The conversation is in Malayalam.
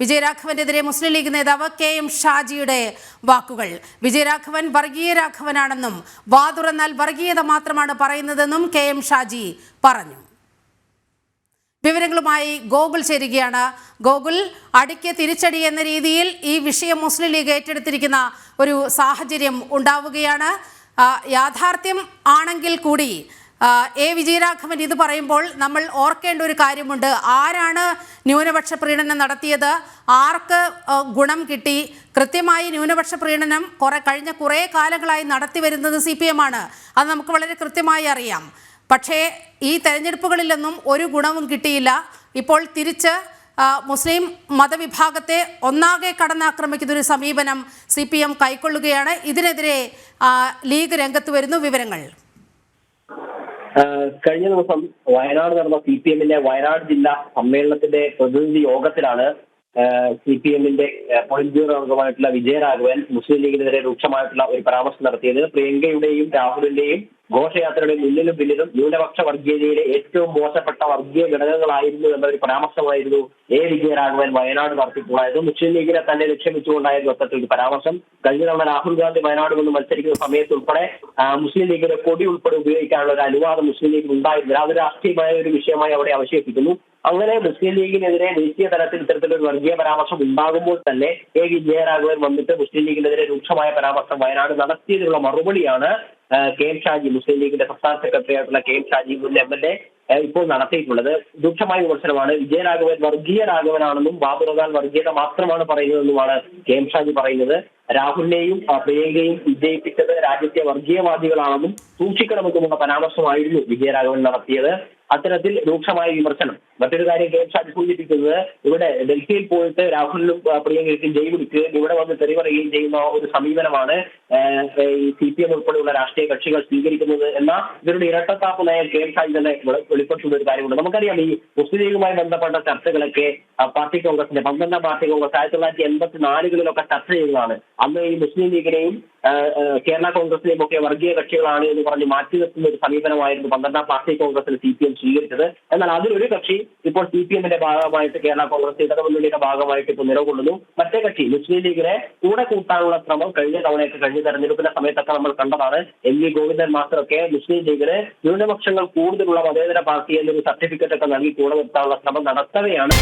വിജയരാഘവനെതിരെ മുസ്ലിം ലീഗ് നേതാവ് കെ എം ഷാജിയുടെ വാക്കുകൾ. വിജയരാഘവൻ വർഗീയ രാഘവനാണെന്നും വാതുറന്നാൽ വർഗീയത മാത്രമാണ് പറയുന്നതെന്നും കെ എം ഷാജി പറഞ്ഞു. വിവരങ്ങളുമായി ഗോകുൽ ചേരുകയാണ്. ഗോകുൽ അടിക്ക് തിരിച്ചടി എന്ന രീതിയിൽ ഈ വിഷയം മുസ്ലിം ലീഗ് ഏറ്റെടുത്തിരിക്കുന്ന ഒരു സാഹചര്യം ഉണ്ടാവുകയാണ്. യാഥാർത്ഥ്യം ആണെങ്കിൽ കൂടി എ വിജയരാഘവൻ ഇത് പറയുമ്പോൾ നമ്മൾ ഓർക്കേണ്ട ഒരു കാര്യമുണ്ട്. ആരാണ് ന്യൂനപക്ഷ പ്രീണനം നടത്തിയത്? ആർക്ക് ഗുണം കിട്ടി? കൃത്യമായി ന്യൂനപക്ഷ പ്രീണനം കുറെ കഴിഞ്ഞ കുറേ കാലങ്ങളായി നടത്തി വരുന്നത് സി പി എം ആണ്. അത് നമുക്ക് വളരെ കൃത്യമായി അറിയാം. പക്ഷേ ഈ തെരഞ്ഞെടുപ്പുകളിലൊന്നും ഒരു ഗുണവും കിട്ടിയില്ല. ഇപ്പോൾ തിരിച്ച് മുസ്ലിം മതവിഭാഗത്തെ ഒന്നാകെ കടന്നാക്രമിക്കുന്ന ഒരു സമീപനം സി പി എം കൈക്കൊള്ളുകയാണ്. ഇതിനെതിരെ ലീഗ് രംഗത്ത് വരുന്നു വിവരങ്ങൾ. കഴിഞ്ഞ ദിവസം വയനാട് നടന്ന സി പി എമ്മിന്റെ വയനാട് ജില്ലാ സമ്മേളനത്തിന്റെ പ്രതിനിധി യോഗത്തിലാണ് സി പി എമ്മിന്റെ പോളിറ്റ് ബ്യൂറോ അംഗമായിട്ടുള്ള വിജയരാഘവൻ മുസ്ലിം ലീഗിനെതിരെ രൂക്ഷമായിട്ടുള്ള ഒരു പരാമർശം നടത്തിയത് പ്രിയങ്കയുടെയും രാഹുലിന്റെയും ഘോഷയാത്രയുടെ മുന്നിലും പിന്നിലും ന്യൂനപക്ഷ വർഗീയതയിലെ ഏറ്റവും മോശപ്പെട്ട വർഗീയ ഘടകങ്ങളായിരുന്നു എന്ന ഒരു പരാമർശമായിരുന്നു എ വിജയരാഘവൻ വയനാട് നടത്തിയിട്ടുണ്ടായത്. മുസ്ലിം ലീഗിനെ തന്നെ ലക്ഷ്യം വെച്ചുകൊണ്ടായിരുന്നു അത്തരത്തിൽ ഒരു പരാമർശം. കഴിഞ്ഞ തവണ രാഹുൽ ഗാന്ധി വയനാട് വന്ന് മത്സരിക്കുന്ന സമയത്ത് ഉൾപ്പെടെ മുസ്ലിം ലീഗിന്റെ കൊടി ഉൾപ്പെടെ ഉപയോഗിക്കാനുള്ള ഒരു അനുവാദം മുസ്ലിം ലീഗിന് ഉണ്ടായിരുന്നില്ല. അത് രാഷ്ട്രീയമായ ഒരു വിഷയമായി അവിടെ അവശേഷിക്കുന്നു. അങ്ങനെ മുസ്ലിം ലീഗിനെതിരെ ദേശീയ തലത്തിൽ ഇത്തരത്തിലൊരു വർഗീയ പരാമർശം ഉണ്ടാകുമ്പോൾ തന്നെ എ വി ജയരാഘവൻ വന്നിട്ട് മുസ്ലിം ലീഗിനെതിരെ രൂക്ഷമായ പരാമർശം വയനാട് നടത്തിയതിനുള്ള മറുപടിയാണ് കെ എം ഷാജി മുസ്ലിം ലീഗിന്റെ സംസ്ഥാന സെക്രട്ടറി ആയിട്ടുള്ള കെ എം ഷാജി മുൻ എം എൽ എ ഇപ്പോൾ നടത്തിയിട്ടുള്ളത്. രൂക്ഷമായ വിമർശനമാണ്. വിജയരാഘവൻ വർഗീയ രാഘവനാണെന്നും ബാബുറദാൻ വർഗീയത മാത്രമാണ് പറയുന്നതെന്നുമാണ് കെ എം ഷാജി പറയുന്നത്. രാഹുലിനെയും പ്രിയങ്കയും വിജയിപ്പിച്ചത് രാജ്യത്തെ വർഗീയവാദികളാണെന്നും സൂക്ഷിക്കണമെന്നുമുള്ള പരാമർശമായിരുന്നു വിജയരാഘവൻ നടത്തിയത്. അത്തരത്തിൽ രൂക്ഷമായ വിമർശനം. മറ്റൊരു കാര്യം കെ ഷാജി സൂചിപ്പിക്കുന്നത് ഇവിടെ ഡൽഹിയിൽ പോയിട്ട് രാഹുലിനും പ്രിയങ്കയ്ക്കും ജയ് വിളിക്കുകയും ഇവിടെ വന്ന് തെറി പറയുകയും ചെയ്യുന്ന ഒരു സമീപനമാണ് ഈ സി പി എം ഉൾപ്പെടെയുള്ള രാഷ്ട്രീയ കക്ഷികൾ സ്വീകരിക്കുന്നത് എന്ന ഇവരുടെ ഇരട്ടത്താപ്പ് നയം കെ ഷാജി തന്നെ വെളിപ്പെടുത്തുന്ന ഒരു കാര്യമുണ്ട്. നമുക്കറിയാം ഈ മുസ്ലിം ബന്ധപ്പെട്ട ചർച്ചകളൊക്കെ പാർട്ടി കോൺഗ്രസിന്റെ പന്ത്രണ്ടാം പാർട്ടി കോൺഗ്രസ് ആയിരത്തി തൊള്ളായിരത്തി എൺപത്തി നാലുകളിലൊക്കെ ചർച്ച ചെയ്തതാണ്. അന്ന് ഈ മുസ്ലിം ലീഗിനെയും കേരള കോൺഗ്രസിലേക്കൊക്കെ വർഗീയ കക്ഷികളാണ് എന്ന് പറഞ്ഞ് മാറ്റി നിർത്തുന്ന ഒരു സമീപനമായിരുന്നു പന്ത്രണ്ടാം പാർട്ടി കോൺഗ്രസിൽ സി പി എം സ്വീകരിച്ചത്. എന്നാൽ അതിലൊരു കക്ഷി ഇപ്പോൾ സി പി എമ്മിന്റെ ഭാഗമായിട്ട് കേരള കോൺഗ്രസ് ഇടതുമുന്നണിയുടെ ഭാഗമായിട്ട് ഇപ്പോൾ നിലകൊള്ളുന്നു. മറ്റേ കക്ഷി മുസ്ലിം ലീഗിനെ കൂടെ കൂട്ടാനുള്ള ശ്രമം കഴിഞ്ഞ തവണയൊക്കെ കഴിഞ്ഞ തെരഞ്ഞെടുപ്പിന്റെ സമയത്തൊക്കെ നമ്മൾ കണ്ടതാണ്. എം വി ഗോവിന്ദൻ മാസ്റ്ററൊക്കെ മുസ്ലിം ലീഗിന് ന്യൂനപക്ഷങ്ങൾ കൂടുതലുള്ള മതേതര പാർട്ടി എന്നൊരു സർട്ടിഫിക്കറ്റ് ഒക്കെ നൽകി കൂടെ നിർത്താനുള്ള ശ്രമം നടത്തവെയാണ്.